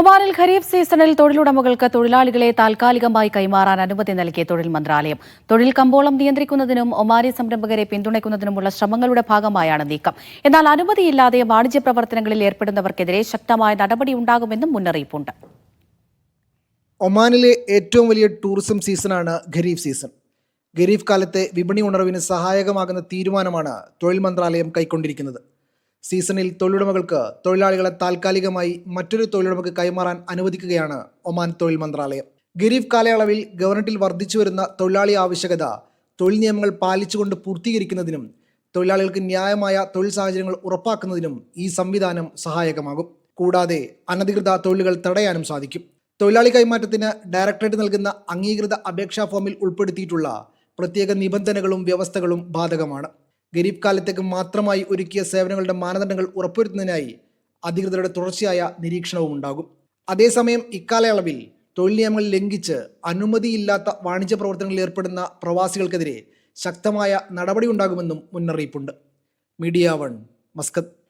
ഒമാനിൽ ഖരീഫ് സീസണിൽ തൊഴിലുടമകൾക്ക് തൊഴിലാളികളെ താൽക്കാലികമായി കൈമാറാൻ അനുമതി നൽകിയ തൊഴിൽ മന്ത്രാലയം. തൊഴിൽ കമ്പോളം നിയന്ത്രിക്കുന്നതിനും ഒമാനി സംരംഭകരെ പിന്തുണയ്ക്കുന്നതിനുമുള്ള ശ്രമങ്ങളുടെ ഭാഗമായാണ് നീക്കം. എന്നാൽ അനുമതിയില്ലാതെ വാണിജ്യ പ്രവർത്തനങ്ങളിൽ ഏർപ്പെടുന്നവർക്കെതിരെ ശക്തമായ നടപടി നടപടിയുണ്ടാകുമെന്നും മുന്നറിയിപ്പുണ്ട്. ഒമാനിലെ ഏറ്റവും വലിയ ടൂറിസം സീസണാണ് ഖരീഫ് സീസൺ. ഖരീഫ് കാലത്തെ വിപണി ഉണർവിന് സഹായകമാകുന്ന തീരുമാനമാണ് തൊഴിൽ മന്ത്രാലയം കൈക്കൊണ്ടിരിക്കുന്നത്. സീസണിൽ തൊഴിലുടമകൾക്ക് തൊഴിലാളികളെ താൽക്കാലികമായി മറ്റൊരു തൊഴിലുടമക്ക് കൈമാറാൻ അനുവദിക്കുകയാണ് ഒമാൻ തൊഴിൽ മന്ത്രാലയം. ഗരീഫ് കാലയളവിൽ ഗവർണറ്റിൽ വർദ്ധിച്ചു വരുന്ന തൊഴിലാളി ആവശ്യകത തൊഴിൽ നിയമങ്ങൾ പാലിച്ചുകൊണ്ട് പൂർത്തീകരിക്കുന്നതിനും തൊഴിലാളികൾക്ക് ന്യായമായ തൊഴിൽ സാഹചര്യങ്ങൾ ഉറപ്പാക്കുന്നതിനും ഈ സംവിധാനം സഹായകമാകും. കൂടാതെ അനധികൃത തൊഴിലുകൾ തടയാനും സാധിക്കും. തൊഴിലാളി കൈമാറ്റത്തിന് ഡയറക്ടറേറ്റ് നൽകുന്ന അംഗീകൃത അപേക്ഷാ ഫോമിൽ ഉൾപ്പെടുത്തിയിട്ടുള്ള പ്രത്യേക നിബന്ധനകളും വ്യവസ്ഥകളും ബാധകമാണ്. ഗരീബ് കാലത്തേക്ക് മാത്രമായി ഒരുക്കിയ സേവനങ്ങളുടെ മാനദണ്ഡങ്ങൾ ഉറപ്പുവരുത്തുന്നതിനായി അധികൃതരുടെ തുടർച്ചയായ നിരീക്ഷണവും ഉണ്ടാകും. അതേസമയം ഇക്കാലയളവിൽ തൊഴിൽ നിയമങ്ങൾ ലംഘിച്ച് അനുമതിയില്ലാത്ത വാണിജ്യ പ്രവർത്തനങ്ങളിൽ ഏർപ്പെടുന്ന പ്രവാസികൾക്കെതിരെ ശക്തമായ നടപടി ഉണ്ടാകുമെന്നും മുന്നറിയിപ്പുണ്ട്. Media One Muscat.